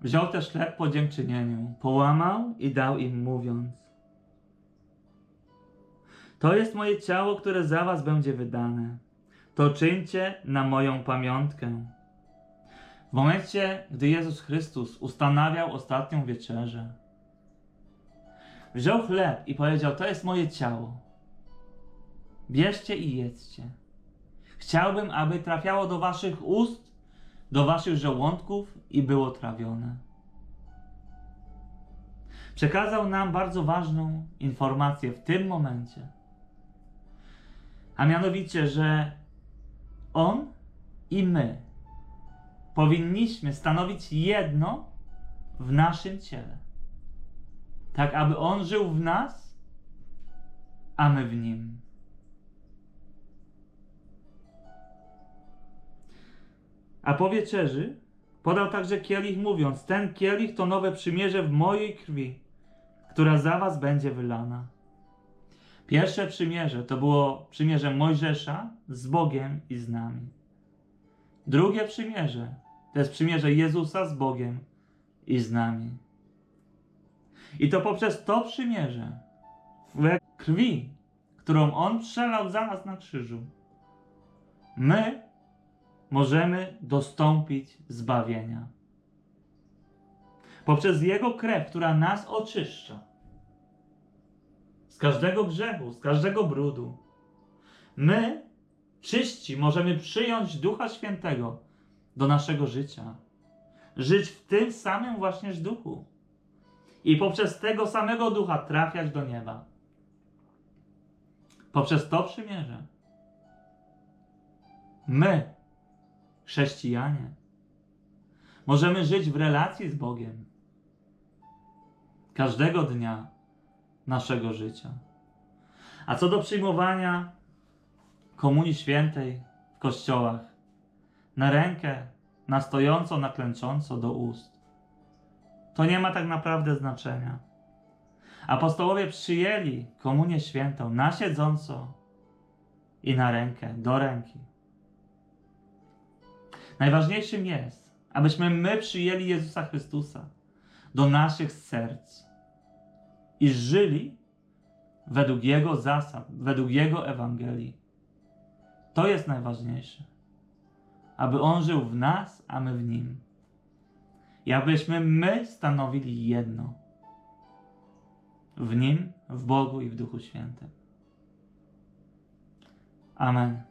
Wziął też chleb po dziękczynieniu, połamał i dał im, mówiąc: To jest moje ciało, które za was będzie wydane. To czyńcie na moją pamiątkę. W momencie, gdy Jezus Chrystus ustanawiał ostatnią wieczerzę, wziął chleb i powiedział: To jest moje ciało. Bierzcie i jedzcie. Chciałbym, aby trafiało do waszych ust, do waszych żołądków i było trawione. Przekazał nam bardzo ważną informację w tym momencie. A mianowicie, że On i my powinniśmy stanowić jedno w naszym ciele. Tak, aby On żył w nas, a my w Nim. A po wieczerzy podał także kielich, mówiąc: Ten kielich to nowe przymierze w mojej krwi, która za was będzie wylana. Pierwsze przymierze to było przymierze Mojżesza z Bogiem i z nami. Drugie przymierze to jest przymierze Jezusa z Bogiem i z nami. I to poprzez to przymierze, w krwi, którą On przelał za nas na krzyżu, my możemy dostąpić zbawienia. Poprzez Jego krew, która nas oczyszcza z każdego grzechu, z każdego brudu, my, czyści, możemy przyjąć Ducha Świętego do naszego życia. Żyć w tym samym właśnież duchu. I poprzez tego samego ducha trafiać do nieba. Poprzez to przymierze. My, chrześcijanie, możemy żyć w relacji z Bogiem każdego dnia naszego życia. A co do przyjmowania Komunii Świętej w kościołach, na rękę, na stojąco, na klęcząco do ust, to nie ma tak naprawdę znaczenia. Apostołowie przyjęli Komunię Świętą na siedząco i na rękę, do ręki. Najważniejszym jest, abyśmy my przyjęli Jezusa Chrystusa do naszych serc i żyli według Jego zasad, według Jego Ewangelii. To jest najważniejsze. Aby On żył w nas, a my w Nim. I abyśmy my stanowili jedno. W Nim, w Bogu i w Duchu Świętym. Amen.